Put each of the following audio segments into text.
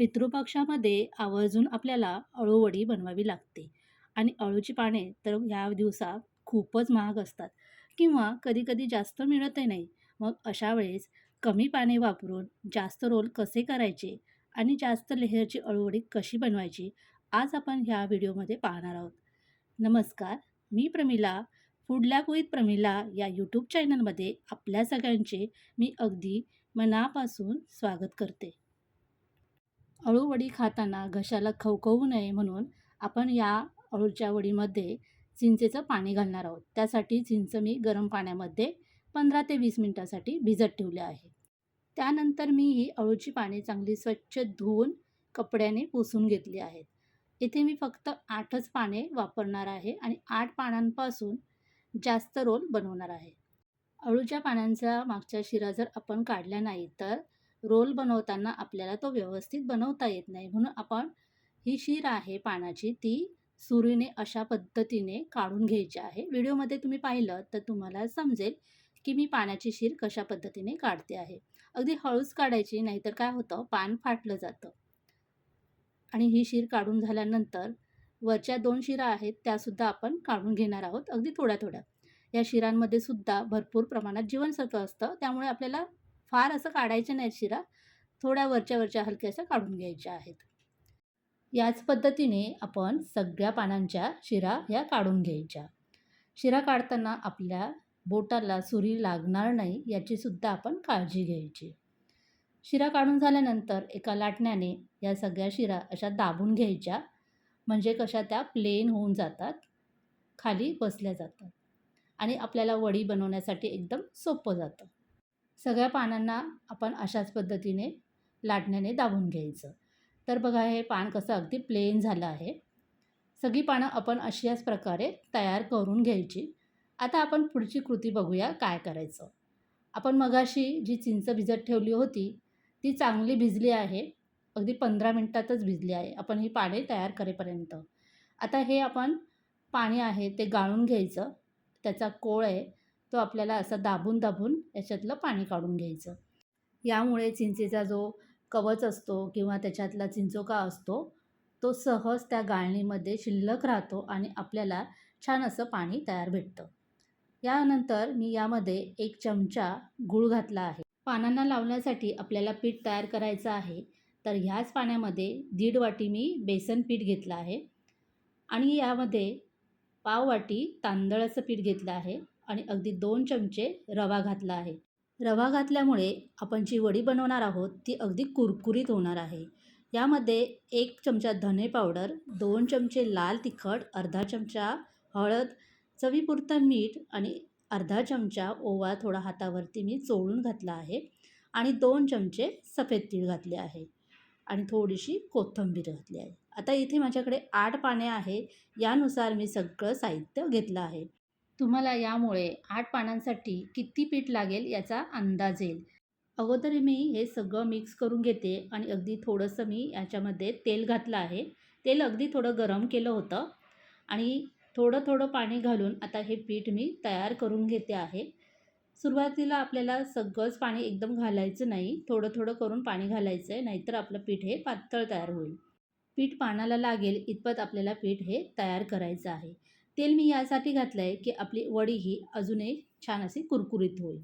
पितृपक्षामध्ये आवर्जून आपल्याला अळूवडी बनवावी लागते. आणि अळूची पाने तर ह्या दिवसात खूपच महाग असतात. किंवा कधीकधी जास्त मिळतही नाही. मग अशा वेळेस कमी पाने वापरून जास्त रोल कसे करायचे आणि जास्त लेहरची अळूवडी कशी बनवायची आज आपण ह्या व्हिडिओमध्ये पाहणार आहोत. नमस्कार मी Pramila food lab with Pramila या यूट्यूब चॅनलमध्ये आपल्या सगळ्यांचे मी अगदी मनापासून स्वागत करते. अळूवडी खाताना घशाला खवखवू नये म्हणून आपण या अळूच्या वडीमध्ये चिंचेचं पाणी घालणार आहोत. त्यासाठी चिंच मी गरम पाण्यामध्ये पंधरा ते वीस मिनटासाठी भिजत ठेवले आहे. त्यानंतर मी ही अळूची पाने चांगली स्वच्छ धुवून कपड्याने पुसून घेतली आहेत. इथे मी फक्त आठच पाने वापरणार आहे आणि आठ पानांपासून जास्त रोल बनवणार आहे. अळूच्या पानांचा मागच्या शिरा जर आपण काढल्या नाही तर रोल बनवताना आपल्याला तो व्यवस्थित बनवता येत नाही. म्हणून आपण ही शीर आहे पानाची ती सुरीने अशा पद्धतीने काढून घ्यायची आहे. व्हिडिओमध्ये तुम्ही पाहिलं तर तुम्हाला समजेल की मी पाण्याची शीर कशा पद्धतीने काढते आहे. अगदी हळूच काढायची नाहीतर काय होतं? पान फाटलं जातं. आणि ही शीर काढून झाल्यानंतर वरच्या दोन शिरा आहेत त्यासुद्धा आपण काढून घेणार आहोत अगदी थोड्या थोड्या. या शिरांमध्ये सुद्धा भरपूर प्रमाणात जीवनसत्व असतं. त्यामुळे आपल्याला फार असं काढायचं नाही शिरा. थोड्या वरच्या वरच्या हलक्याशा काढून घ्यायच्या आहेत. याच पद्धतीने आपण सगळ्या पानांच्या शिरा ह्या काढून घ्यायच्या. शिरा काढताना आपल्या बोटाला सुरी लागणार नाही याचीसुद्धा आपण काळजी घ्यायची. शिरा काढून झाल्यानंतर एका लाटण्याने या सगळ्या शिरा अशा दाबून घ्यायच्या. म्हणजे कशा त्या प्लेन होऊन जातात. खाली बसल्या जातात. आणि आपल्याला वडी बनवण्यासाठी एकदम सोपं जातं. सगळ्या पानांना आपण अशाच पद्धतीने लाटण्याने दाबून घ्यायचं. तर बघा हे पान कसं अगदी प्लेन झालं आहे. सगळी पानं आपण अशाच प्रकारे तयार करून घ्यायची. आता आपण पुढची कृती बघूया काय करायचं. आपण मगाशी जी चिंच भिजत ठेवली होती ती चांगली भिजली आहे. अगदी पंधरा मिनटातच भिजली आहे. आपण ही पाने तयार करेपर्यंत. आता हे आपण पाणी आहे ते गाळून घ्यायचं. त्याचा कोळ आहे तो आपल्याला असं दाबून दाबून याच्यातलं पाणी काढून घ्यायचं. यामुळे चिंचेचा जो कवच असतो किंवा त्याच्यातला चिंचोका असतो तो सहज त्या गाळणीमध्ये शिल्लक राहतो आणि आपल्याला छान असं पाणी तयार भेटतं. यानंतर मी यामध्ये एक चमचा गूळ घातला आहे. पानांना लावण्यासाठी आपल्याला पीठ तयार करायचं आहे. तर ह्याच पाण्यामध्ये दीड वाटी मी बेसन पीठ घेतलं आहे. आणि यामध्ये पाव वाटी तांदळाचं पीठ घेतलं आहे. आणि अगदी दोन चमचे रवा घातला आहे. रवा घातल्यामुळे आपण जी वडी बनवणार आहोत ती अगदी कुरकुरीत होणार आहे. यामध्ये एक चमचा धने पावडर दोन चमचे लाल तिखट अर्धा चमचा हळद चवीपुरतं मीठ आणि अर्धा चमचा ओवा थोडा हातावरती मी चोळून घातला आहे आणि दोन चमचे सफेद तीळ घातले आहे आणि थोडीशी कोथिंबीर घातली आहे. आता इथे माझ्याकडे आठ पाने आहे यानुसार मी सगळं साहित्य घेतलं आहे. तुम्हाला यामुळे आठ पानांसाठी किती पीठ लागेल याचा अंदाज येईल. अगोदर मी हे सगळं मिक्स करून घेते आणि अगदी थोडंसं मी याच्यामध्ये तेल घातलं आहे. तेल अगदी थोडं गरम केलं होतं आणि थोडं थोडं पाणी घालून आता हे पीठ मी तयार करून घेते आहे. सुरुवातीला आपल्याला सगळंच पाणी एकदम घालायचं नाही. थोडं थोडं करून पाणी घालायचं आहे नाहीतर आपलं पीठ हे पातळ तयार होईल. पीठ पानाला लागेल इतपत आपल्याला पीठ हे तयार करायचं आहे. तेल मी यासाठी घातलं आहे की आपली वडी ही अजूनही छान अशी कुरकुरीत होईल.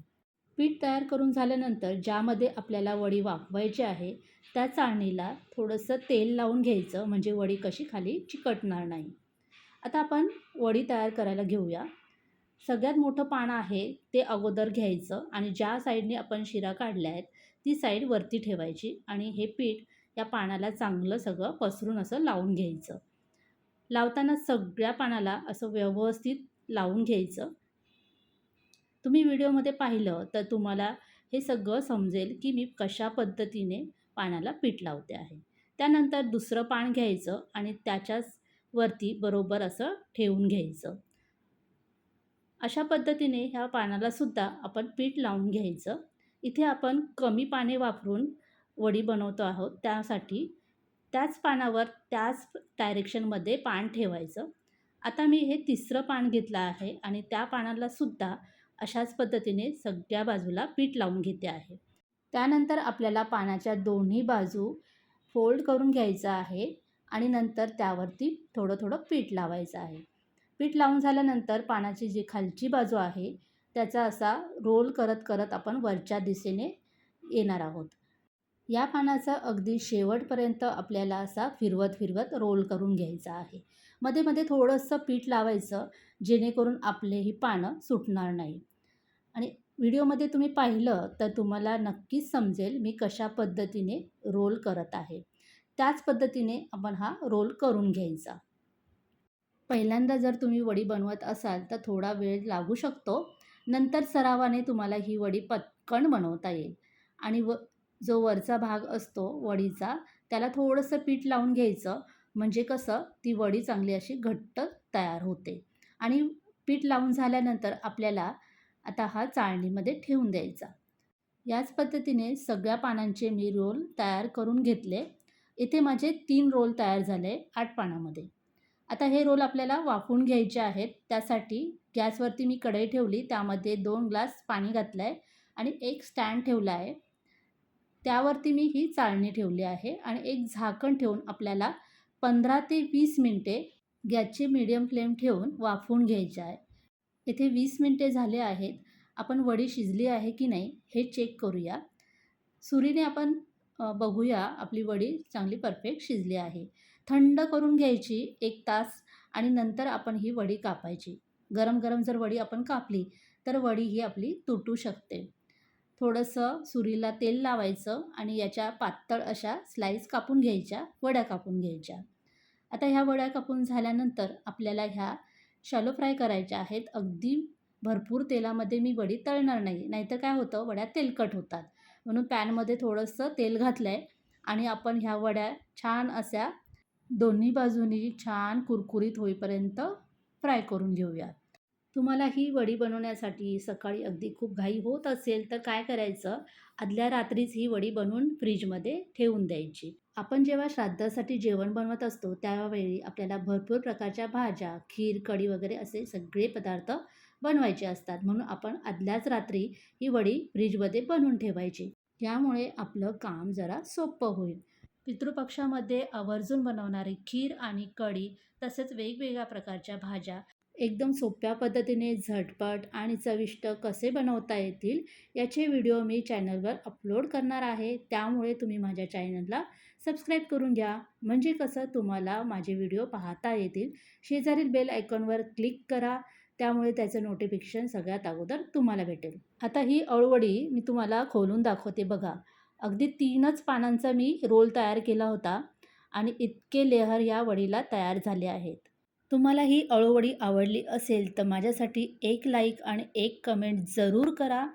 पीठ तयार करून झाल्यानंतर ज्यामध्ये आपल्याला वडी वाफवायची आहे त्या चाळणीला थोडंसं तेल लावून घ्यायचं म्हणजे वडी कशी खाली चिकटणार नाही. आता आपण वडी तयार करायला घेऊया. सगळ्यात मोठं पान आहे ते अगोदर घ्यायचं आणि ज्या साईडने आपण शिरा काढल्या आहेत ती साईड वरती ठेवायची आणि हे पीठ या पानाला चांगलं सगळं पसरून असं लावून घ्यायचं. लावताना सगळ्या पानाला असं व्यवस्थित लावून घ्यायचं. तुम्ही व्हिडिओमध्ये पाहिलं तर तुम्हाला हे सगळं समजेल की मी कशा पद्धतीने पानाला पीठ लावते आहे. त्यानंतर दुसरं पान घ्यायचं आणि त्याच्याच वरती बरोबर असं ठेवून घ्यायचं. अशा पद्धतीने ह्या पानालासुद्धा आपण पीठ लावून घ्यायचं. इथे आपण कमी पाने वापरून वडी बनवतो आहोत त्यासाठी त्याच पानावर त्याच डायरेक्शनमध्ये पान ठेवायचं. आता मी हे तिसरं पान घेतलं आहे आणि त्या पानालासुद्धा अशाच पद्धतीने सगळ्या बाजूला पीठ लावून घेते आहे. त्यानंतर आपल्याला पानाच्या दोन्ही बाजू फोल्ड करून घ्यायचं आहे आणि नंतर त्यावरती थोडं थोडं पीठ लावायचं आहे. पीठ लावून झाल्यानंतर पानाची जी खालची बाजू आहे त्याचा असा रोल करत करत आपण वरच्या दिशेने येणार आहोत. या पानाचा अगदी शेवटपर्यंत आपल्याला असा फिरवत फिरवत रोल करून घ्यायचा आहे. मध्ये मध्ये थोडंसं पीठ लावायचं जेणेकरून आपले ही पानं सुटणार नाही. आणि व्हिडिओमध्ये तुम्ही पाहिलं तर तुम्हाला नक्कीच समजेल मी कशा पद्धतीने रोल करत आहे. त्याच पद्धतीने आपण हा रोल करून घ्यायचा. पहिल्यांदा जर तुम्ही वडी बनवत असाल तर थोडा वेळ लागू शकतो. नंतर सरावाने तुम्हाला ही वडी पटकन बनवता येईल. आणि व जो वरचा भाग असतो वडीचा त्याला थोडंसं पीठ लावून घ्यायचं. म्हणजे कसं? ती वडी चांगली अशी घट्ट तयार होते. आणि पीठ लावून झाल्यानंतर आपल्याला आता हा चाळणीमध्ये ठेवून द्यायचा. याच पद्धतीने सगळ्या पानांचे मी रोल तयार करून घेतले. इथे माझे तीन रोल तयार झाले आठ पानामध्ये. आता हे रोल आपल्याला वाफवून घ्यायचे आहेत. त्यासाठी गॅसवरती मी कढई ठेवली. त्यामध्ये दोन ग्लास पाणी घातलं आहे आणि एक स्टँड ठेवला आहे. त्यावरती मी ही चाळणी ठेवली आहे आणि एक झाकण ठेवून आपल्याला पंधरा ते वीस मिनटे गॅसचे मीडियम फ्लेम ठेवून वाफवून घ्यायचे आहे. इथे वीस मिनटे झाले आहेत. आपण वडी शिजली आहे की नाही हे चेक करूया. सुरीने आपण बघूया आपली वडी चांगली परफेक्ट शिजली आहे. थंड करून घ्यायची एक तास आणि नंतर आपण ही वडी कापायची. गरम गरम जर वडी आपण कापली तर वडी ही आपली तुटू शकते. थोडंसं सुरीला तेल लावायचं आणि याच्या पातळ अशा स्लाईस कापून घ्यायच्या वड्या कापून घ्यायच्या. आता ह्या वड्या कापून झाल्यानंतर आपल्याला ह्या शॅलो फ्राय करायच्या आहेत. अगदी भरपूर तेलामध्ये मी वडी तळणार नाही. नाहीतर काय होतं? वड्या तेलकट होतात. म्हणून पॅनमध्ये थोडंसं तेल घातलं आहे आणि आपण ह्या वड्या छान अशा दोन्ही बाजूनी छान कुरकुरीत होईपर्यंत फ्राय करून घेऊया तुम्हाला ही वडी बनवण्यासाठी सकाळी अगदी खूप घाई होत असेल तर काय करायचं? आदल्या रात्रीच ही वडी बनवून फ्रीजमध्ये ठेवून द्यायची. आपण जेव्हा श्राद्धासाठी जेवण बनवत असतो त्यावेळी आपल्याला भरपूर प्रकारच्या भाज्या खीर कढी वगैरे असे सगळे पदार्थ बनवायचे असतात. म्हणून आपण आदल्याच रात्री ही वडी फ्रीजमध्ये बनवून ठेवायची. यामुळे आपलं काम जरा सोपं होईल. पितृपक्षामध्ये आवर्जून बनवणारी खीर आणि कढी तसेच वेगवेगळ्या प्रकारच्या भाज्या एकदम सोप्या पद्धतीने झटपट आणि चविष्ट कसे बनवता येतील याचे व्हिडिओ मी चॅनलवर अपलोड करणार आहे. त्यामुळे तुम्ही माझ्या चॅनलला सबस्क्राईब करून घ्या. म्हणजे कसं तुम्हाला माझे व्हिडिओ पाहता येतील. शेजारील बेल आयकॉनवर क्लिक करा. त्यामुळे त्याचं नोटिफिकेशन सगळ्यात अगोदर तुम्हाला भेटेल. आता ही अळवडी मी तुम्हाला खोलून दाखवते बघा. अगदी तीनच पानांचा मी रोल तयार केला होता आणि इतके लेहर या वडीला तयार झाले आहेत. तुम्हाला ही अळूवडी आवडली असेल तर माझ्यासाठी एक लाईक आणि एक कमेंट जरूर करा.